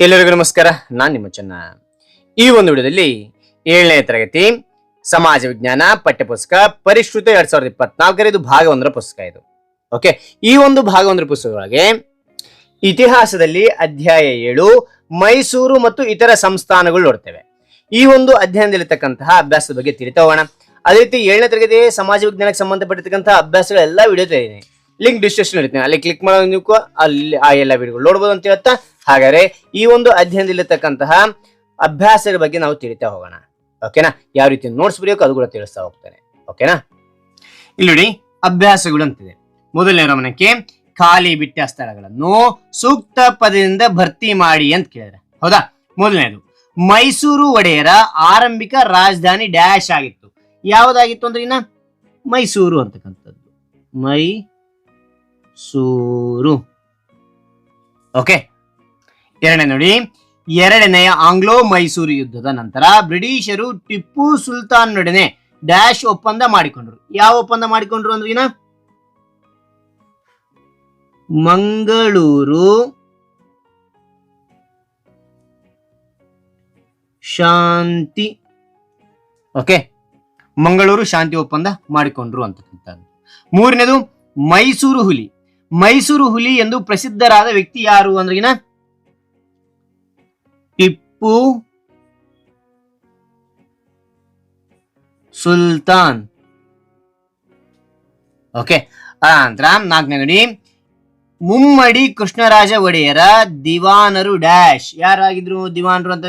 ಎಲ್ಲರಿಗೂ ನಮಸ್ಕಾರ, ನಾನ್ ನಿಮ್ಮ ಚೆನ್ನ. ಈ ಒಂದು ವಿಡಿಯೋದಲ್ಲಿ ಏಳನೇ ತರಗತಿ ಸಮಾಜ ವಿಜ್ಞಾನ ಪಠ್ಯಪುಸ್ತಕ ಪರಿಷ್ಕೃತ ಎರಡ್ ಸಾವಿರದ ಇಪ್ಪತ್ನಾಲ್ಕರ ಇದು ಭಾಗ ಒಂದರ ಪುಸ್ತಕ ಇದು. ಓಕೆ ಈ ಒಂದು ಭಾಗ ಒಂದರ ಪುಸ್ತಕದೊಳಗೆ ಇತಿಹಾಸದಲ್ಲಿ ಅಧ್ಯಾಯ ಏಳು, ಮೈಸೂರು ಮತ್ತು ಇತರ ಸಂಸ್ಥಾನಗಳು ನೋಡ್ತೇವೆ. ಈ ಒಂದು ಅಧ್ಯಯನದಲ್ಲಿರ್ತಕ್ಕಂತಹ ಅಭ್ಯಾಸದ ಬಗ್ಗೆ ತಿಳಿತಾ ಹೋಗೋಣ ಅದೇ ರೀತಿ ಏಳನೇ ತರಗತಿ ಸಮಾಜ ವಿಜ್ಞಾನಕ್ಕೆ ಸಂಬಂಧಪಟ್ಟಿರ್ತಕ್ಕಂತಹ ಅಭ್ಯಾಸಗಳೆಲ್ಲ ವಿಡಿಯೋ ಇದೆ ಲಿಂಕ್ ಡಿಸ್ಕ್ರಿಪ್ಷನ್ ಇರ್ತೀನಿ. ಅಲ್ಲಿ ಕ್ಲಿಕ್ ಮಾಡೋದು ನೀವು ಅಲ್ಲಿ ಆ ಎಲ್ಲ ವಿಡಿಯೋಗಳು ನೋಡ್ಬೋದು ಅಂತ ಹೇಳ್ತಾ, ಹಾಗಾದ್ರೆ ಈ ಒಂದು ಅಧ್ಯಯನದಲ್ಲಿರ್ತಕ್ಕಂತಹ ಅಭ್ಯಾಸದ ಬಗ್ಗೆ ನಾವು ತಿಳಿತಾ ಹೋಗೋಣ. ಓಕೆನಾ ಯಾವ ರೀತಿ ನೋಟ್ಸ್ ಬರೆಯೋಕೆ ಅದು ಕೂಡ ತಿಳಿಸ್ತಾ ಹೋಗ್ತಾನೆ. ಓಕೆನಾ ಇಲ್ಲಿ ನೋಡಿ, ಅಭ್ಯಾಸಗಳು ಅಂತಿದೆ. ಮೊದಲನೇ ಗಮನಕ್ಕೆ ಖಾಲಿ ಬಿಟ್ಟ ಸ್ಥಳಗಳನ್ನು ಸೂಕ್ತ ಪದದಿಂದ ಭರ್ತಿ ಮಾಡಿ ಅಂತ ಕೇಳಿದ್ರೆ. ಹೌದಾ? ಮೊದಲನೇದು, ಮೈಸೂರು ಒಡೆಯರ ಆರಂಭಿಕ ರಾಜಧಾನಿ ಡ್ಯಾಶ್ ಆಗಿತ್ತು. ಯಾವುದಾಗಿತ್ತು ಅಂದ್ರೆ ಇನ್ನ? ಮೈಸೂರು ಅಂತಕ್ಕಂಥದ್ದು. ಮೈಸೂರು ಓಕೆ ಎರಡನೇ ನೋಡಿ. ಎರಡನೆಯ ಆಂಗ್ಲೋ ಮೈಸೂರು ಯುದ್ಧದ ನಂತರ ಬ್ರಿಟಿಷರು ಟಿಪ್ಪು ಸುಲ್ತಾನ್ನೊಡನೆ ಡ್ಯಾಶ್ ಒಪ್ಪಂದ ಮಾಡಿಕೊಂಡ್ರು. ಯಾವ ಒಪ್ಪಂದ ಮಾಡಿಕೊಂಡ್ರು ಅಂದ್ರೆ ಇನ್ನ? ಮಂಗಳೂರು, ಶಾಂತಿ. ಓಕೆ ಮಂಗಳೂರು ಶಾಂತಿ ಒಪ್ಪಂದ ಮಾಡಿಕೊಂಡ್ರು ಅಂತಕ್ಕಂಥದ್ದು. ಮೂರನೇದು ಮೈಸೂರು ಹುಲಿ. ಮೈಸೂರು ಹುಲಿ ಎಂದು ಪ್ರಸಿದ್ಧರಾದ ವ್ಯಕ್ತಿ ಯಾರು ಅಂದ್ರೆ ಟಿಪ್ಪು ಸುಲ್ತಾನ್. ಓಕೆ ಅನಂತರ ನಾಲ್ಕನೇ ನೋಡಿ. ಮುಮ್ಮಡಿ ಕೃಷ್ಣರಾಜ ಒಡೆಯರ ದಿವಾನರು ಡ್ಯಾಶ್. ಯಾರಾಗಿದ್ರು ದಿವಾನರು ಅಂತ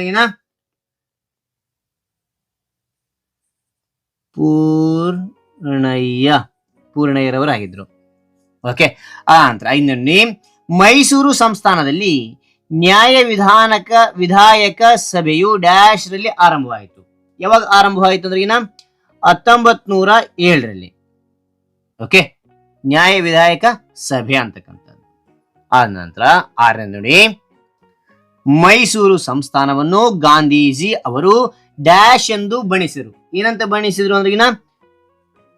ಪೂರ್ಣಯ್ಯ. ಪೂರ್ಣಯ್ಯರವರಾಗಿದ್ರು. ಓಕೆ ಆ ನಂತರ ಐದನೇ ಮೈಸೂರು ಸಂಸ್ಥಾನದಲ್ಲಿ ನ್ಯಾಯ ವಿಧಾನಕ, ವಿಧಾಯಕ ಸಭೆಯು ಡ್ಯಾಶ್ ರಲ್ಲಿ ಆರಂಭವಾಯಿತು. ಯಾವಾಗ ಆರಂಭವಾಯಿತು ಅಂದ್ರೆ ಇನ್ನ ಹತ್ತೊಂಬತ್ ನೂರ ಏಳರಲ್ಲಿ. ಓಕೆ ನ್ಯಾಯ ವಿಧಾಯಕ ಸಭೆ ಅಂತಕ್ಕಂಥದ್ದು. ಆದ ನಂತರ ಆರನೇ ನೋಡಿ, ಮೈಸೂರು ಸಂಸ್ಥಾನವನ್ನು ಗಾಂಧೀಜಿ ಅವರು ಡ್ಯಾಶ್ ಎಂದು ಬಣಿಸಿದರು ಏನಂತ ಬಣಿಸಿದ್ರು ಅಂದ್ರೆ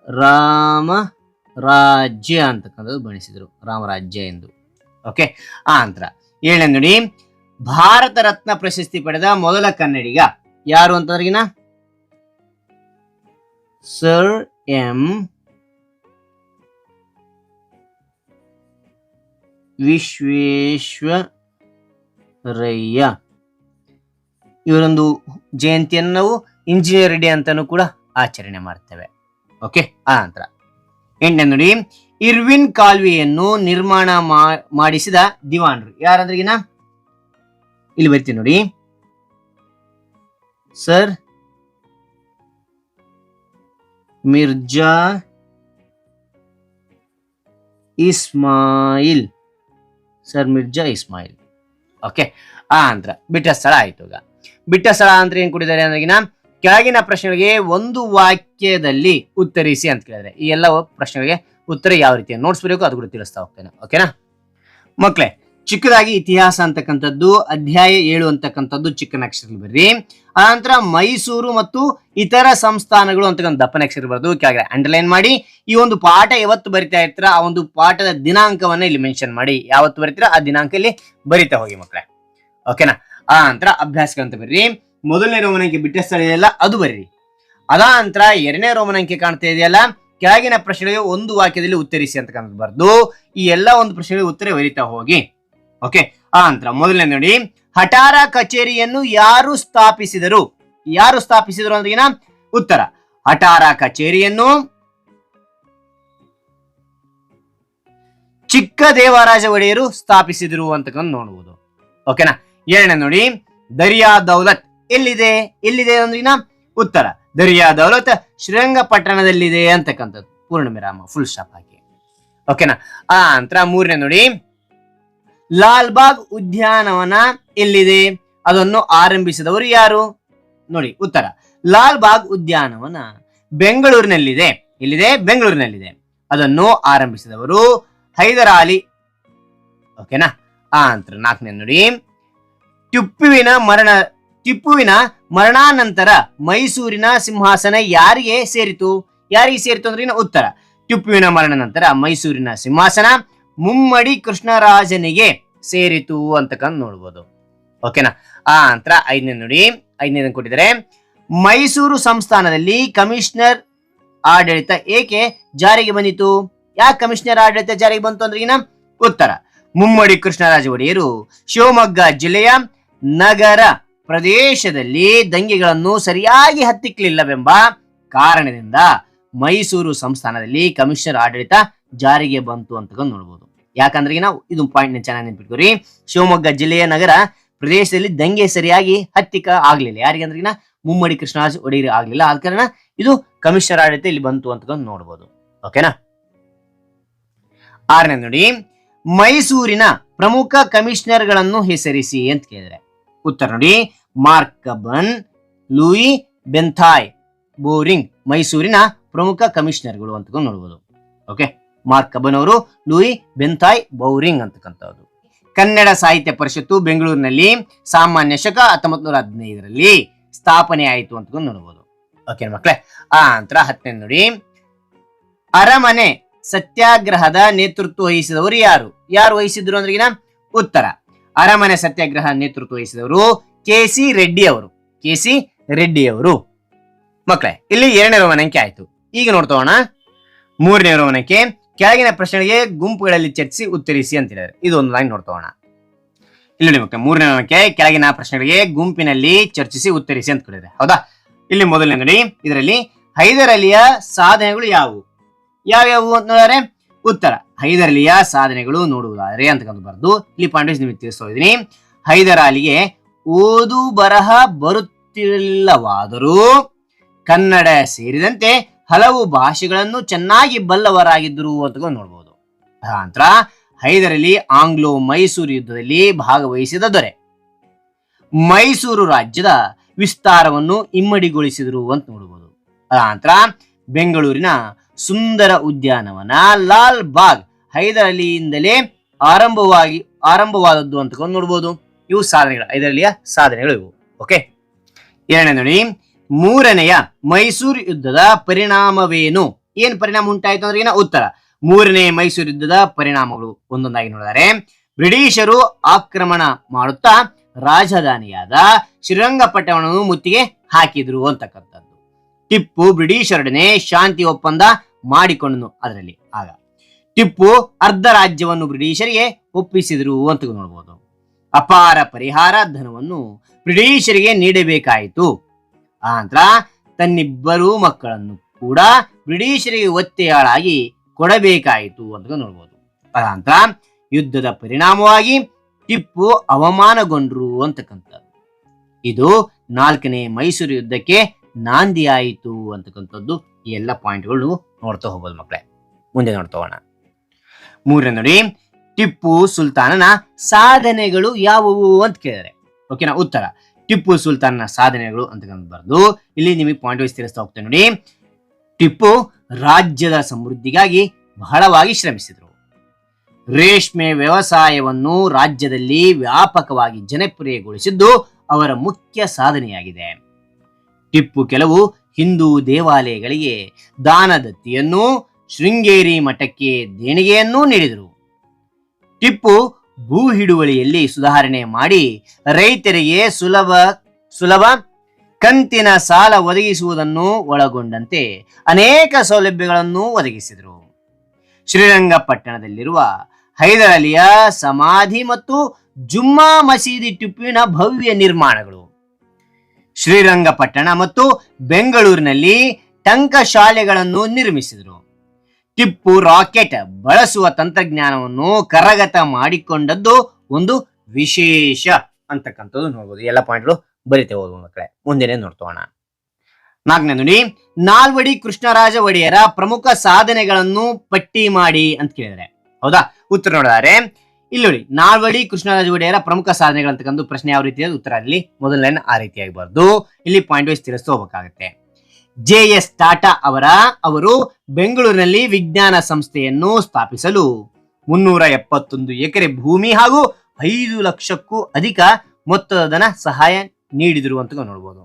ರಾಮ ರಾಜ್ಯ ಅಂತಕ್ಕಂಥದ್ದು ಬಣಿಸಿದ್ರು ರಾಮರಾಜ್ಯ ಎಂದು. ಓಕೆ ಆ ನಂತರ ಏಳನೇ ನೋಡಿ, ಭಾರತ ರತ್ನ ಪ್ರಶಸ್ತಿ ಪಡೆದ ಮೊದಲ ಕನ್ನಡಿಗ ಯಾರು ಅಂತಂದ್ರಿಗಿನ ಸರ್ ಎಂ. ವಿಶ್ವೇಶ್ವರಯ್ಯ. ಇವರೊಂದು ಜಯಂತಿಯನ್ನು ನಾವು ಇಂಜಿನಿಯರ್ ಡೇ ಅಂತಾನೂ ಕೂಡ ಆಚರಣೆ ಮಾಡ್ತೇವೆ. ಓಕೆ ಆ ನಂತರ ಎಂಟನೇ ನೋಡಿ ಇರ್ವಿನ್ ಕಾಲುವೆಯನ್ನು ನಿರ್ಮಾಣ ಮಾಡಿಸಿದ ದಿವಾನ್ರು. ಯಾರಂದ್ರಿಗಿನ ಇಲ್ಲಿ ಬರ್ತೀನಿ ನೋಡಿ. Sir Mirza Ismail. Sir Mirza Ismail. Okay, ಆ ಅಂದ್ರ ಬಿಟ್ಟ ಸ್ಥಳ ಆಯ್ತು ಈಗ. ಬಿಟ್ಟ ಸ್ಥಳ ಅಂತ ಏನ್ ಕೊಟ್ಟಿದ್ದಾರೆ ಅಂದ್ರಿಗಿನ ಕೆಳಗಿನ ಪ್ರಶ್ನೆಗಳಿಗೆ ಒಂದು ವಾಕ್ಯದಲ್ಲಿ ಉತ್ತರಿಸಿ ಅಂತ ಕೇಳಿದ್ರೆ, ಈ ಎಲ್ಲ ಪ್ರಶ್ನೆಗಳಿಗೆ ಉತ್ತರ ಯಾವ ರೀತಿ ನೋಟ್ಸ್ ಬರೆಯಬೇಕು ಅದು ಕೂಡ ತಿಳಿಸ್ತಾ ಹೋಗ್ತೇನೆ ಓಕೆನಾ ಮಕ್ಳೇ, ಚಿಕ್ಕದಾಗಿ ಇತಿಹಾಸ ಅಂತಕ್ಕಂಥದ್ದು, ಅಧ್ಯಾಯ ಏಳು ಅಂತಕ್ಕಂಥದ್ದು ಚಿಕ್ಕನಕ್ಷರದಲ್ಲಿ ಬರ್ರಿ. ಆನಂತರ ಮೈಸೂರು ಮತ್ತು ಇತರ ಸಂಸ್ಥಾನಗಳು ಅಂತಕ್ಕಂಥ ದಪ್ಪನಕ್ಷರ ಬರೆದು ಕೆಳಗಡೆ ಅಂಡರ್ಲೈನ್ ಮಾಡಿ, ಈ ಒಂದು ಪಾಠ ಯಾವತ್ತು ಬರಿತಾ ಇರ್ತೀರಾ, ಆ ಒಂದು ಪಾಠದ ದಿನಾಂಕವನ್ನ ಇಲ್ಲಿ ಮೆನ್ಷನ್ ಮಾಡಿ, ಯಾವತ್ತು ಬರಿತೀರ, ಆ ದಿನಾಂಕ ಇಲ್ಲಿ ಬರಿತಾ ಹೋಗಿ ಮಕ್ಕಳೇ ಓಕೆನಾ ಆ ನಂತರ ಅಭ್ಯಾಸಗಳಂತ ಬರ್ರಿ. ಮೊದಲನೇ ರೋಮನಂಕೆ ಬಿಟ್ಟ ಸ್ಥಳ ಇದೆಯಲ್ಲ ಅದು ಬರ್ರಿ. ಅದ ನಂತರ ಎರಡನೇ ರೋಮನಂಕೆ ಕಾಣ್ತಾ ಇದೆಯಲ್ಲ, ಕೆಳಗಿನ ಪ್ರಶ್ನೆಗೆ ಒಂದು ವಾಕ್ಯದಲ್ಲಿ ಉತ್ತರಿಸಿ ಅಂತ ಬರ್ದು ಈ ಎಲ್ಲ ಒಂದು ಪ್ರಶ್ನೆಗಳಿಗೆ ಉತ್ತರ ಬರಿತಾ ಹೋಗಿ. ಓಕೆ ಆ ನಂತರ ಮೊದಲನೇ ನೋಡಿ, ಹಠಾರ ಕಚೇರಿಯನ್ನು ಯಾರು ಸ್ಥಾಪಿಸಿದರು? ಯಾರು ಸ್ಥಾಪಿಸಿದರು ಅಂದ್ರೆ ಉತ್ತರ. ಹಠಾರ ಕಚೇರಿಯನ್ನು ಚಿಕ್ಕ ದೇವರಾಜ ಒಡೆಯರು ಸ್ಥಾಪಿಸಿದರು ಅಂತಕ್ಕಂಥ ನೋಡಬಹುದು ಓಕೆನಾ ಎರಡನೇ ನೋಡಿ, ದರಿಯಾ ದೌಲತ್ ಎಲ್ಲಿದೆ? ಎಲ್ಲಿದೆ ಅಂದ್ರಿನ ಉತ್ತರ. ದರಿಯಾ ದೌಲತ್ ಶ್ರೀರಂಗಪಟ್ಟಣದಲ್ಲಿದೆ ಅಂತಕ್ಕಂಥದ್ದು. ಪೂರ್ಣ ವಿರಾಮ ಫುಲ್ ಸ್ಟಾಪ್ ಹಾಕಿ ಓಕೆನಾ ಆ ನಂತರ ಮೂರನೇ ನೋಡಿ. ಲಾಲ್ಬಾಗ್ ಉದ್ಯಾನವನ ಎಲ್ಲಿದೆ? ಅದನ್ನು ಆರಂಭಿಸಿದವರು ಯಾರು? ನೋಡಿ, ಉತ್ತರ. ಲಾಲ್ ಬಾಗ್ ಉದ್ಯಾನವನ ಬೆಂಗಳೂರಿನಲ್ಲಿದೆ. ಎಲ್ಲಿದೆ? ಬೆಂಗಳೂರಿನಲ್ಲಿದೆ. ಅದನ್ನು ಆರಂಭಿಸಿದವರು ಹೈದರಾಲಿ ಓಕೆನಾ ಆ ನಂತರ ನಾಲ್ಕನೇ ನೋಡಿ. ಟಿಪ್ಪುವಿನ ಮರಣ ಟಿಪ್ಪುವಿನ ಮರಣಾನಂತರ ಮೈಸೂರಿನ ಸಿಂಹಾಸನ ಯಾರಿಗೆ ಸೇರಿತು? ಯಾರಿಗೆ ಸೇರಿತು ಅಂದ್ರೆ ಉತ್ತರ. ಟಿಪ್ಪುವಿನ ಮರಣ ನಂತರ ಮೈಸೂರಿನ ಸಿಂಹಾಸನ ಮುಮ್ಮಡಿ ಕೃಷ್ಣರಾಜನಿಗೆ ಸೇರಿತು ಅಂತಕಂಡು ನೋಡ್ಬೋದು. ಓಕೆನಾ ಆ ನಂತರ ಐದನೇ ನೋಡಿ, ಐದನೇದನ್ನು ಕೊಟ್ಟಿದ್ದಾರೆ. ಮೈಸೂರು ಸಂಸ್ಥಾನದಲ್ಲಿ ಕಮಿಷನರ್ ಆಡಳಿತ ಏಕೆ ಜಾರಿಗೆ ಬಂದಿತು? ಯಾಕೆ ಕಮಿಷನರ್ ಆಡಳಿತ ಜಾರಿಗೆ ಬಂತು ಅಂದ್ರೆ ಏನ ಉತ್ತರ. ಮುಮ್ಮಡಿ ಕೃಷ್ಣರಾಜ ಒಡೆಯರು ಶಿವಮೊಗ್ಗ ಜಿಲ್ಲೆಯ ನಗರ ಪ್ರದೇಶದಲ್ಲಿ ದಂಗೆಗಳನ್ನು ಸರಿಯಾಗಿ ಹತ್ತಿಕ್ಕಲಿಲ್ಲವೆಂಬ ಕಾರಣದಿಂದ ಮೈಸೂರು ಸಂಸ್ಥಾನದಲ್ಲಿ ಕಮಿಷನರ್ ಆಡಳಿತ ಜಾರಿಗೆ ಬಂತು ಅಂತ ನೋಡ್ಬೋದು. ಯಾಕಂದ್ರೆ ನಾವು ಇದು ಪಾಯಿಂಟ್ ಚೆನ್ನಾಗಿ ನೆನ್ಪಿಟ್ಕೋರಿ. ಶಿವಮೊಗ್ಗ ಜಿಲ್ಲೆಯ ನಗರ ಪ್ರದೇಶದಲ್ಲಿ ದಂಗೆ ಸರಿಯಾಗಿ ಹತ್ತಿಕ ಆಗ್ಲಿಲ್ಲ. ಯಾರಿಗೆ ಅಂದ್ರೆ ಮುಮ್ಮಡಿ ಕೃಷ್ಣರಾಜ್ ಒಡೆಯರ್ ಆಗ್ಲಿಲ್ಲ. ಆದ ಕಾರಣ ಇದು ಕಮಿಷನರ್ ಆಡಳಿತ ಇಲ್ಲಿ ಬಂತು ಅಂತ ನೋಡ್ಬೋದು. ಓಕೆನಾ ಆರನೇ ನೋಡಿ. ಮೈಸೂರಿನ ಪ್ರಮುಖ ಕಮಿಷನರ್ಗಳನ್ನು ಹೆಸರಿಸಿ ಅಂತ ಕೇಳಿದ್ರೆ ಉತ್ತರ ನೋಡಿ. Mark Cubbon Lewin, Bentham, Bowring, ಮೈಸೂರಿನ ಪ್ರಮುಖ ಕಮಿಷನರ್ಗಳು ಅಂತ ನೋಡ್ಬೋದು. ಓಕೆ? ಮಾರ್ಕ್ ಕಬನ್ ಅವರು, ಲೂಯಿ, ಬೆಂಥಾಯ್, ಬೌರಿಂಗ್ ಅಂತಕ್ಕಂಥದ್ದು ಕನ್ನಡ ಸಾಹಿತ್ಯ ಪರಿಷತ್ತು ಬೆಂಗಳೂರಿನಲ್ಲಿ ಸಾಮಾನ್ಯ ಶಕ ಹತ್ತೊಂಬತ್ ನೂರ ಹದಿನೈದರಲ್ಲಿ ಸ್ಥಾಪನೆ ಆಯಿತು ಅಂತ ನೋಡ್ಬೋದು. ಓಕೆ ಮಕ್ಕಳೇ ಆ ನಂತರ ಹತ್ತನೇ ನೋಡಿ. ಅರಮನೆ ಸತ್ಯಾಗ್ರಹದ ನೇತೃತ್ವ ವಹಿಸಿದವರು ಯಾರು? ಯಾರು ವಹಿಸಿದ್ರು ಅಂದ್ರೆ ಉತ್ತರ. ಅರಮನೆ ಸತ್ಯಾಗ್ರಹ ನೇತೃತ್ವ ವಹಿಸಿದವರು ಕೆ ಸಿ ರೆಡ್ಡಿ ಅವರು. ಕೆ ಸಿ ರೆಡ್ಡಿ ಅವರು. ಮಕ್ಕಳೇ, ಇಲ್ಲಿ ಎರಡನೇ ರೋಮನಂಕೆ ಆಯ್ತು. ಈಗ ನೋಡ್ತೋಣ ಮೂರನೇ ರೋಮನಕ್ಕೆ ಕೆಳಗಿನ ಪ್ರಶ್ನೆಗಳಿಗೆ ಗುಂಪುಗಳಲ್ಲಿ ಚರ್ಚಿಸಿ ಉತ್ತರಿಸಿ ಅಂತ ಹೇಳಿದ್ರೆ ಇದು ಒಂದು ಲೈನ್ ನೋಡ್ತೋಣ. ಇಲ್ಲಿ ನೋಡಿ ಮಕ್ಕಳ, ಮೂರನೇ ರೋಮಕ್ಕೆ ಕೆಳಗಿನ ಪ್ರಶ್ನೆಗಳಿಗೆ ಗುಂಪಿನಲ್ಲಿ ಚರ್ಚಿಸಿ ಉತ್ತರಿಸಿ ಅಂತ ಕೇಳಿದ್ರೆ ಹೌದಾ? ಇಲ್ಲಿ ಮೊದಲನೇ ನೋಡಿ, ಇದರಲ್ಲಿ ಹೈದರ್ ಅಲಿಯ ಸಾಧನೆಗಳು ಯಾವುವು? ಯಾವ್ಯಾವು ಅಂತ ನೋಡಿದ್ರೆ ಉತ್ತರ. ಹೈದರಲಿಯ ಸಾಧನೆಗಳು ನೋಡುವುದಾದರೆ ಅಂತ ಬರ್ದು ಇಲ್ಲಿ ಪಾಂಡೇಶ್ ನಿಮಗೆ ತಿಳಿಸ್ತಾ ಇದ್ದೀನಿ. ಹೈದರ್ ಅಲಿಗೆ ಓದು ಬರಹ ಬರುತ್ತಿರಲಿಲ್ಲವಾದರೂ ಕನ್ನಡ ಸೇರಿದಂತೆ ಹಲವು ಭಾಷೆಗಳನ್ನು ಚೆನ್ನಾಗಿ ಬಲ್ಲವರಾಗಿದ್ದರು ಅಂತ ನೋಡ್ಬೋದು. ನಂತರ ಹೈದರ್ ಅಲಿ ಆಂಗ್ಲೋ ಮೈಸೂರು ಯುದ್ಧದಲ್ಲಿ ಭಾಗವಹಿಸಿದ ದೊರೆ. ಮೈಸೂರು ರಾಜ್ಯದ ವಿಸ್ತಾರವನ್ನು ಇಮ್ಮಡಿಗೊಳಿಸಿದರು ಅಂತ ನೋಡಬಹುದು ನಂತರ ಬೆಂಗಳೂರಿನ ಸುಂದರ ಉದ್ಯಾನವನ. ಲಾಲ್ ಬಾಗ್ ಹೈದರ್ ಅಲಿಯಿಂದಲೇ ಆರಂಭವಾಗಿ, ಆರಂಭವಾದದ್ದು ಅಂತ ನೋಡ್ಬೋದು. ಇವು ಸಾಧನೆಗಳು. ಹೈದರ್ ಅಲಿಯ ಸಾಧನೆಗಳು ಇವು. ಓಕೆ ಎರಡನೇ ನೋಡಿ. ಮೂರನೆಯ ಮೈಸೂರು ಯುದ್ಧದ ಪರಿಣಾಮವೇನು? ಏನ್ ಪರಿಣಾಮ ಉಂಟಾಯಿತು ಅಂದ್ರೆ ಏನ? ಉತ್ತರ. ಮೂರನೇ ಮೈಸೂರು ಯುದ್ಧದ ಪರಿಣಾಮಗಳು ಒಂದೊಂದಾಗಿ ನೋಡಿದರೆ, ಬ್ರಿಟಿಷರು ಆಕ್ರಮಣ ಮಾಡುತ್ತಾ ರಾಜಧಾನಿಯಾದ ಶ್ರೀರಂಗಪಟ್ಟಣವನ್ನು ಮುತ್ತಿಗೆ ಹಾಕಿದ್ರು ಅಂತಕ್ಕಂಥದ್ದು. ಟಿಪ್ಪು ಬ್ರಿಟಿಷರೊಡನೆ ಶಾಂತಿ ಒಪ್ಪಂದ ಮಾಡಿಕೊಂಡನು ಅದರಲ್ಲಿ. ಆಗ ಟಿಪ್ಪು ಅರ್ಧ ರಾಜ್ಯವನ್ನು ಬ್ರಿಟಿಷರಿಗೆ ಒಪ್ಪಿಸಿದರು ಅಂತ ನೋಡ್ಬೋದು. ಅಪಾರ ಪರಿಹಾರ ಧನವನ್ನು ಬ್ರಿಟಿಷರಿಗೆ ನೀಡಬೇಕಾಯಿತು. ಆನಂತರ ನಂತರ ತನ್ನಿಬ್ಬರು ಮಕ್ಕಳನ್ನು ಕೂಡ ಬ್ರಿಟಿಷರಿಗೆ ಒತ್ತೆಯಾಳಾಗಿ ಕೊಡಬೇಕಾಯಿತು ಅಂತ ನೋಡ್ಬೋದು. ಆ ಯುದ್ಧದ ಪರಿಣಾಮವಾಗಿ ಟಿಪ್ಪು ಅವಮಾನಗೊಂಡ್ರು ಅಂತಕ್ಕಂಥದ್ದು. ಇದು ನಾಲ್ಕನೇ ಮೈಸೂರು ಯುದ್ಧಕ್ಕೆ ನಾಂದಿಯಾಯಿತು ಅಂತಕ್ಕಂಥದ್ದು. ಎಲ್ಲ ಪಾಯಿಂಟ್ಗಳು ನೋಡ್ತಾ ಹೋಗ್ಬೋದು ಮಕ್ಕಳೇ ಮುಂದೆ ನೋಡ್ತಾ ಹೋಗೋಣ. ಮೂರನೇ ನೋಡಿ, ಟಿಪ್ಪು ಸುಲ್ತಾನನ ಸಾಧನೆಗಳು ಯಾವುವು ಅಂತ ಕೇಳಿದರೆ. ಓಕೆನಾ ಉತ್ತರ. ಟಿಪ್ಪು ಸುಲ್ತಾನನ ಸಾಧನೆಗಳು ಅಂತ ಬರೆದು ಇಲ್ಲಿ ನಿಮಗೆ ಪಾಯಿಂಟ್ ವೈಸ್ ತಿಳಿಸ್ತಾ ಹೋಗ್ತೇನೆ ನೋಡಿ. ಟಿಪ್ಪು ರಾಜ್ಯದ ಸಮೃದ್ಧಿಗಾಗಿ ಬಹಳವಾಗಿ ಶ್ರಮಿಸಿದರು. ರೇಷ್ಮೆ ವ್ಯವಸಾಯವನ್ನು ರಾಜ್ಯದಲ್ಲಿ ವ್ಯಾಪಕವಾಗಿ ಜನಪ್ರಿಯಗೊಳಿಸಿದ್ದು ಅವರ ಮುಖ್ಯ ಸಾಧನೆಯಾಗಿದೆ. ಟಿಪ್ಪು ಕೆಲವು ಹಿಂದೂ ದೇವಾಲಯಗಳಿಗೆ ದಾನದತ್ತಿಯನ್ನು ಶೃಂಗೇರಿ ಮಠಕ್ಕೆ ದೇಣಿಗೆಯನ್ನೂ ನೀಡಿದರು. ಟಿಪ್ಪು ಭೂ ಹಿಡುವಳಿಯಲ್ಲಿ ಸುಧಾರಣೆ ಮಾಡಿ ರೈತರಿಗೆ ಸುಲಭ ಸುಲಭ ಕಂತಿನ ಸಾಲ ಒದಗಿಸುವುದನ್ನು ಒಳಗೊಂಡಂತೆ ಅನೇಕ ಸೌಲಭ್ಯಗಳನ್ನು ಒದಗಿಸಿದರು. ಶ್ರೀರಂಗಪಟ್ಟಣದಲ್ಲಿರುವ ಹೈದರಾಲಿಯ ಸಮಾಧಿ ಮತ್ತು ಜುಮ್ಮಾ ಮಸೀದಿ ಟಿಪ್ಪುವಿನ ಭವ್ಯ ನಿರ್ಮಾಣಗಳು. ಶ್ರೀರಂಗಪಟ್ಟಣ ಮತ್ತು ಬೆಂಗಳೂರಿನಲ್ಲಿ ಟಂಕ ಶಾಲೆಗಳನ್ನು ನಿರ್ಮಿಸಿದರು. ಟಿಪ್ಪು ರಾಕೆಟ್ ಬಳಸುವ ತಂತ್ರಜ್ಞಾನವನ್ನು ಕರಗತ ಮಾಡಿಕೊಂಡದ್ದು ಒಂದು ವಿಶೇಷ ಅಂತಕ್ಕಂಥದ್ದು ನೋಡ್ಬೋದು. ಎಲ್ಲ ಪಾಯಿಂಟ್ಗಳು ಬರಿತೆ ಹೋಗುವ ಮಕ್ಕಳೇ. ಮುಂದೆ ನೋಡ್ತೋಣ. ನಾಲ್ಕನೇ ನೋಡಿ, ನಾಲ್ವಡಿ ಕೃಷ್ಣರಾಜ ಒಡೆಯರ ಪ್ರಮುಖ ಸಾಧನೆಗಳನ್ನು ಪಟ್ಟಿ ಮಾಡಿ ಅಂತ ಕೇಳಿದರೆ. ಹೌದಾ? ಉತ್ತರ ನೋಡಿದರೆ ಇಲ್ಲಿ ನೋಡಿ, ನಾಲ್ವಡಿ ಕೃಷ್ಣರಾಜ ಒಡೆಯರ ಪ್ರಮುಖ ಸಾಧನೆಗಳಂತಕ್ಕಂಥ ಪ್ರಶ್ನೆ ಯಾವ ರೀತಿ ಉತ್ತರ ಅಲ್ಲಿ? ಮೊದಲನೇ ಆ ರೀತಿಯಾಗಿ ಬರ್ದು ಇಲ್ಲಿ ಪಾಯಿಂಟ್ ವೈಸ್ ತಿಳಿಸ್ತಾ ಹೋಗಬೇಕಾಗುತ್ತೆ. ಜೆ ಎಸ್ ಟಾಟಾ ಅವರ, ಅವರು ಬೆಂಗಳೂರಿನಲ್ಲಿ ವಿಜ್ಞಾನ ಸಂಸ್ಥೆಯನ್ನು ಸ್ಥಾಪಿಸಲು ಮುನ್ನೂರ ಎಪ್ಪತ್ತೊಂದು ಎಕರೆ ಭೂಮಿ ಹಾಗೂ ಐದು ಲಕ್ಷಕ್ಕೂ ಅಧಿಕ ಮೊತ್ತದ ಧನ ಸಹಾಯ ನೀಡಿದರು ಅಂತ ನೋಡ್ಬೋದು.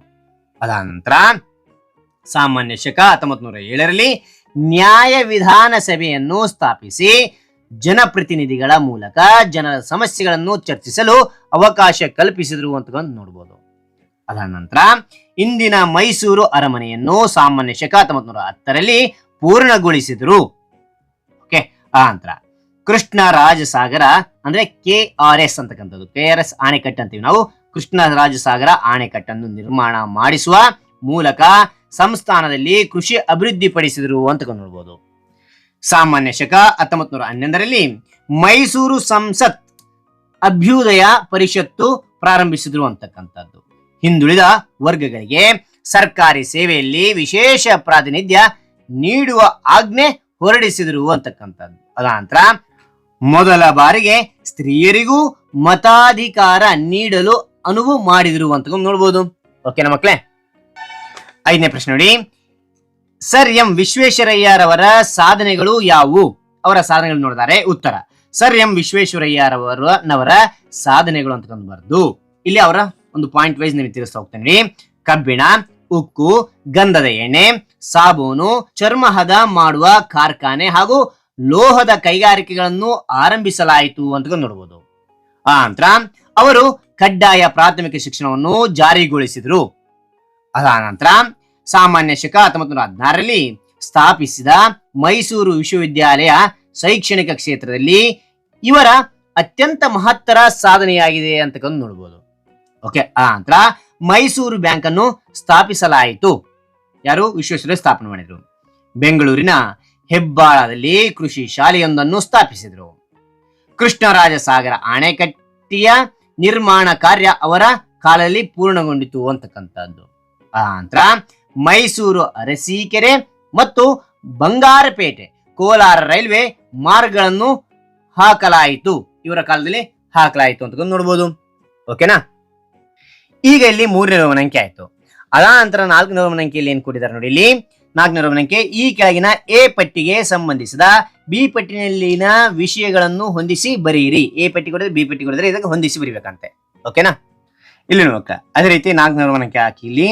ಅದಾದ ನಂತರ ಸಾಮಾನ್ಯ ಶಕ ಹತ್ತೊಂಬತ್ ನೂರ ಏಳರಲ್ಲಿ ನ್ಯಾಯ ವಿಧಾನ ಸಭೆಯನ್ನು ಸ್ಥಾಪಿಸಿ ಜನಪ್ರತಿನಿಧಿಗಳ ಮೂಲಕ ಜನರ ಸಮಸ್ಯೆಗಳನ್ನು ಚರ್ಚಿಸಲು ಅವಕಾಶ ಕಲ್ಪಿಸಿದ್ರು ಅಂತ ನೋಡ್ಬೋದು. ಅದಾದ ನಂತರ ಇಂದಿನ ಮೈಸೂರು ಅರಮನೆಯನ್ನು ಸಾಮಾನ್ಯ ಶಕ ಹತ್ತೊಂಬತ್ ನೂರ ಹತ್ತರಲ್ಲಿ ಪೂರ್ಣಗೊಳಿಸಿದರು. ಓಕೆ, ಆ ನಂತರ ಕೃಷ್ಣ ರಾಜಸಾಗರ ಅಂದ್ರೆ ಕೆ ಆರ್ ಎಸ್ ಅಂತಕ್ಕಂಥದ್ದು. ಕೆ ಆರ್ ಎಸ್ ಅಣೆಕಟ್ಟು ಅಂತೀವಿ ನಾವು. ಕೃಷ್ಣ ರಾಜಸಾಗರ ಅಣೆಕಟ್ಟನ್ನು ನಿರ್ಮಾಣ ಮಾಡಿಸುವ ಮೂಲಕ ಸಂಸ್ಥಾನದಲ್ಲಿ ಕೃಷಿ ಅಭಿವೃದ್ಧಿಪಡಿಸಿದರು ಅಂತ ನೋಡ್ಬೋದು. ಸಾಮಾನ್ಯ ಶಕ ಹತ್ತೊಂಬತ್ ನೂರ ಹನ್ನೊಂದರಲ್ಲಿ ಮೈಸೂರು ಸಂಸತ್ ಅಭ್ಯುದಯ ಪರಿಷತ್ತು ಪ್ರಾರಂಭಿಸಿದ್ರು ಅಂತಕ್ಕಂಥದ್ದು ಹಿಂದುಳಿದ ವರ್ಗಗಳಿಗೆ ಸರ್ಕಾರಿ ಸೇವೆಯಲ್ಲಿ ವಿಶೇಷ ಪ್ರಾತಿನಿಧ್ಯ ನೀಡುವ ಆಜ್ಞೆ ಹೊರಡಿಸಿದರು ಅಂತಕ್ಕಂಥದ್ದು ಅದಾನಂತರ ಮೊದಲ ಬಾರಿಗೆ ಸ್ತ್ರೀಯರಿಗೂ ಮತಾಧಿಕಾರ ನೀಡಲು ಅನುವು ಮಾಡಿದ್ರು ಅಂತ ನೋಡ್ಬೋದು ಓಕೆನಾ ಮಕ್ಕಳೇ ಐದನೇ ಪ್ರಶ್ನೆ ನೋಡಿ. ಸರ್ ಎಂ ವಿಶ್ವೇಶ್ವರಯ್ಯರವರ ಸಾಧನೆಗಳು ಯಾವುವು? ಅವರ ಸಾಧನೆಗಳು ನೋಡಿದ್ದಾರೆ ಉತ್ತರ. ಸರ್ ಎಂ ವಿಶ್ವೇಶ್ವರಯ್ಯರವರ ನವರ ಸಾಧನೆಗಳು ಅಂತ ಬರ್ದು ಇಲ್ಲಿ ಅವರ ಒಂದು ಪಾಯಿಂಟ್ ವೈಸ್ ನಿಮಗೆ ತಿಳಿಸ್ತಾ ಹೋಗ್ತೇನೆ. ಕಬ್ಬಿಣ, ಉಕ್ಕು, ಗಂಧದ ಎಣ್ಣೆ, ಸಾಬೂನು ಚರ್ಮ ಹದ ಮಾಡುವ ಕಾರ್ಖಾನೆ ಹಾಗೂ ಲೋಹದ ಕೈಗಾರಿಕೆಗಳನ್ನು ಆರಂಭಿಸಲಾಯಿತು ಅಂತ ನೋಡಬಹುದು ಆ ನಂತರ ಅವರು ಕಡ್ಡಾಯ ಪ್ರಾಥಮಿಕ ಶಿಕ್ಷಣವನ್ನು ಜಾರಿಗೊಳಿಸಿದರು. ಅದಾದ ನಂತರ ಸಾಮಾನ್ಯ ಶಕ ಹತ್ತೊಂಬತ್ತು ನೂರ ಹದಿನಾರರಲ್ಲಿ ಸ್ಥಾಪಿಸಿದ ಮೈಸೂರು ವಿಶ್ವವಿದ್ಯಾಲಯ ಶೈಕ್ಷಣಿಕ ಕ್ಷೇತ್ರದಲ್ಲಿ ಇವರ ಅತ್ಯಂತ ಮಹತ್ತರ ಸಾಧನೆಯಾಗಿದೆ ಅಂತ ನೋಡ್ಬೋದು. ಓಕೆ ಆ ನಂತರ ಮೈಸೂರು ಬ್ಯಾಂಕ್ ಅನ್ನು ಸ್ಥಾಪಿಸಲಾಯಿತು. ಯಾರು? ವಿಶ್ವೇಶ್ವರ ಸ್ಥಾಪನೆ ಮಾಡಿದ್ರು. ಬೆಂಗಳೂರಿನ ಹೆಬ್ಬಾಳದಲ್ಲಿ ಕೃಷಿ ಶಾಲೆಯೊಂದನ್ನು ಸ್ಥಾಪಿಸಿದರು. ಕೃಷ್ಣರಾಜ ಸಾಗರ ಅಣೆಕಟ್ಟಿಯ ನಿರ್ಮಾಣ ಕಾರ್ಯ ಅವರ ಕಾಲದಲ್ಲಿ ಪೂರ್ಣಗೊಂಡಿತು ಅಂತಕ್ಕಂಥದ್ದು. ಆ ನಂತರ ಮೈಸೂರು ಅರಸೀಕೆರೆ ಮತ್ತು ಬಂಗಾರಪೇಟೆ ಕೋಲಾರ ರೈಲ್ವೆ ಮಾರ್ಗಗಳನ್ನು ಹಾಕಲಾಯಿತು. ಇವರ ಕಾಲದಲ್ಲಿ ಹಾಕಲಾಯಿತು ಅಂತ ನೋಡ್ಬೋದು. ಓಕೆನಾ ಈಗ ಇಲ್ಲಿ ಮೂರನೇ ರೋಮನಂಕೆ ಆಯಿತು. ಅದಾದ ನಂತರ ನಾಲ್ಕನೇ ರೋಮನಂಕೆಯಲ್ಲಿ ಏನು ಕೊಟ್ಟಿದ್ದಾರೆ ನೋಡಿ ಇಲ್ಲಿ? ನಾಲ್ಕನೇ ರೋಮನಂಕೆ ಈ ಕೆಳಗಿನ ಎ ಪಟ್ಟಿಗೆ ಸಂಬಂಧಿಸಿದ ಬಿ ಪಟ್ಟಿನಲ್ಲಿನ ವಿಷಯಗಳನ್ನು ಹೊಂದಿಸಿ ಬರೆಯಿರಿ. ಎ ಪಟ್ಟಿ ಕೊಡಿದ್ರೆ ಬಿ ಪಟ್ಟಿ ಕೊಡಿದ್ರೆ ಇದಕ್ಕೆ ಹೊಂದಿಸಿ ಬರೀಬೇಕಂತೆ. ಓಕೆನಾ ಇಲ್ಲಿ ನೋಡಕ. ಅದೇ ರೀತಿ ನಾಲ್ಕನೇ ಹಾಕಿ ಇಲ್ಲಿ.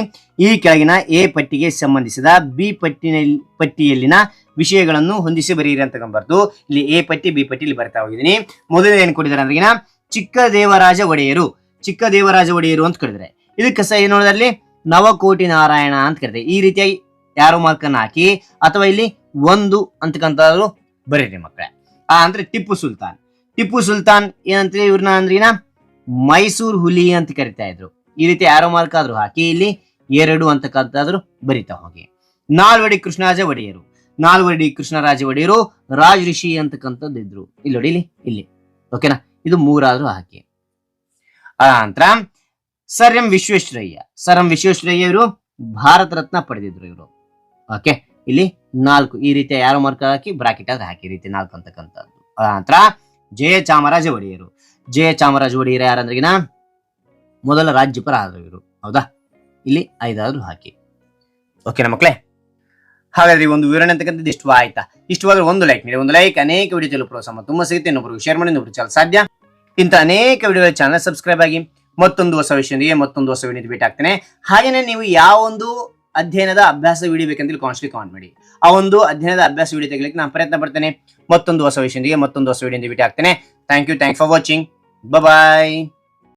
ಈ ಕೆಳಗಿನ ಎ ಪಟ್ಟಿಗೆ ಸಂಬಂಧಿಸಿದ ಬಿ ಪಟ್ಟಿನಲ್ಲಿ ಪಟ್ಟಿಯಲ್ಲಿನ ವಿಷಯಗಳನ್ನು ಹೊಂದಿಸಿ ಬರೆಯಿರಿ ಅಂತ ಬರ್ದು ಇಲ್ಲಿ ಎ ಪಟ್ಟಿ, ಬಿ ಪಟ್ಟಿ ಇಲ್ಲಿ ಬರ್ತಾ ಹೋಗಿದ್ದೀನಿ. ಮೊದಲನೇ ಏನು ಕೊಟ್ಟಿದ್ದಾರೆ ಅಂದ್ರೆ ಚಿಕ್ಕ ದೇವರಾಜ ಒಡೆಯರು. ಚಿಕ್ಕ ದೇವರಾಜ ಒಡೆಯರು ಅಂತ ಕರೆದ್ರೆ ಇದಕ್ಕೆ ಸಹ ಏನು ನೋಡೋದ್ರಲ್ಲಿ ನವಕೋಟಿ ನಾರಾಯಣ ಅಂತ ಕರೀತಾರೆ ಈ ರೀತಿಯಾಗಿ ಯಾರು ಮಾರ್ಕ್ ಅನ್ನು ಹಾಕಿ? ಅಥವಾ ಇಲ್ಲಿ ಒಂದು ಅಂತಕ್ಕಂಥದ್ದು ಬರೀರಿ ಮಕ್ಕಳೇ. ಆ ಅಂದ್ರೆ ಟಿಪ್ಪು ಸುಲ್ತಾನ್. ಟಿಪ್ಪು ಸುಲ್ತಾನ್ ಏನಂದ್ರೆ ಇವ್ರನ್ನ ಅಂದ್ರಿನ ಮೈಸೂರು ಹುಲಿ ಅಂತ ಕರಿತಾ ಇದ್ರು. ಈ ರೀತಿ ಯಾರೋ ಮಾರ್ಕ್ ಆದ್ರೂ ಹಾಕಿ ಇಲ್ಲಿ ಎರಡು ಅಂತಕ್ಕಂಥದ್ರು ಬರಿತಾ ಹೋಗಿ. ನಾಲ್ವಡಿ ಕೃಷ್ಣರಾಜ ಒಡೆಯರು. ನಾಲ್ವಡಿ ಕೃಷ್ಣರಾಜ ಒಡೆಯರು ರಾಜ ಋಷಿ ಅಂತಕ್ಕಂಥದ್ದು ಇದ್ರು ಇಲ್ಲಿ ನೋಡಿ, ಇಲ್ಲಿ ಇಲ್ಲಿ. ಓಕೆನಾ ಇದು ಮೂರಾದ್ರೂ ಹಾಕಿ. ನಂತರ sir M Visvesvaraya. Sir M Visvesvaraya ಇವರು ಭಾರತ ರತ್ನ ಪಡೆದಿದ್ರು ಇವರು. ಓಕೆ ಇಲ್ಲಿ ನಾಲ್ಕು, ಈ ರೀತಿಯ ಯಾರೋ ಮಾರ್ಕ್ ಹಾಕಿ ಬ್ರಾಕೆಟ್ ಆದ್ರೆ ಹಾಕಿ, ಈ ರೀತಿ ನಾಲ್ಕು ಅಂತಕ್ಕಂಥದ್ದು ನಂತರ ಜಯ ಚಾಮರಾಜ ಒಡೆಯರು. ಜಯ ಚಾಮರಾಜ ಒಡೆಯರ್ ಯಾರಂದ್ರಿಗಿನ ಮೊದಲ ರಾಜ್ಯಪಾಲ ಆದ್ರು ಇವರು ಹೌದಾ? ಇಲ್ಲಿ ಐದಾದ್ರು ಹಾಕಿ. ಓಕೆನಾ ಮಕ್ಕಳೇ ಹಾಗಾದ್ರೆ ಒಂದು ವಿವರಣೆ ಅಂತಕ್ಕಂಥದ್ದು ಇಷ್ಟ ಆಯ್ತಾ? ಇಷ್ಟವಾದ್ರೆ ಒಂದು ಲೈಕ್ ನೀಡಿ, ಒಂದು ಲೈಕ್ ಅನೇಕ ವಿಡಿಯೋ ತಲುಪುವ ಸಮ ತುಂಬ ಸಿಗುತ್ತೆ. ಇನ್ನೊಬ್ಬರು ಶೇರ್ ಮಾಡಿ ಇನ್ನೊಬ್ರು ಚಾಲ ಸಾಧ್ಯ? ಇಂಥ ಅನೇಕ ವಿಡಿಯೋ ಚಾನಲ್ ಸಬ್ಸ್ಕ್ರೈಬ್ ಆಗಿ ಮತ್ತೊಂದು ಹೊಸ ವಿಷಯದೊಂದಿಗೆ ಮತ್ತೊಂದು ಹೊಸ ವಿಡಿಯೋ ಭೇಟಿ ಆಗ್ತೇನೆ. ಹಾಗೇನೆ ನೀವು ಯಾವ ಒಂದು ಅಧ್ಯಯನದ ಅಭ್ಯಾಸ ವಿಡಿಯೋ ಬೇಕಂತ ಕಾನ್ಸ್ಟ್ಲಿ ಕಾಮೆಂಟ್ ಮಾಡಿ. ಆ ಒಂದು ಅಧ್ಯಯನದ ಅಭ್ಯಾಸ ವಿಡಿಯೋ ತೆಗಲಿಕ್ಕೆ ನಾನು ಪ್ರಯತ್ನ ಪಡ್ತೇನೆ. ಮತ್ತೊಂದು ಹೊಸ ವಿಷಯದೊಂದಿಗೆ ಮತ್ತೊಂದು ಹೊಸ ವಿಡಿಯೋ ಭೇಟಿ ಆಗ್ತೇನೆ. Thank you thank for watching Bye-bye!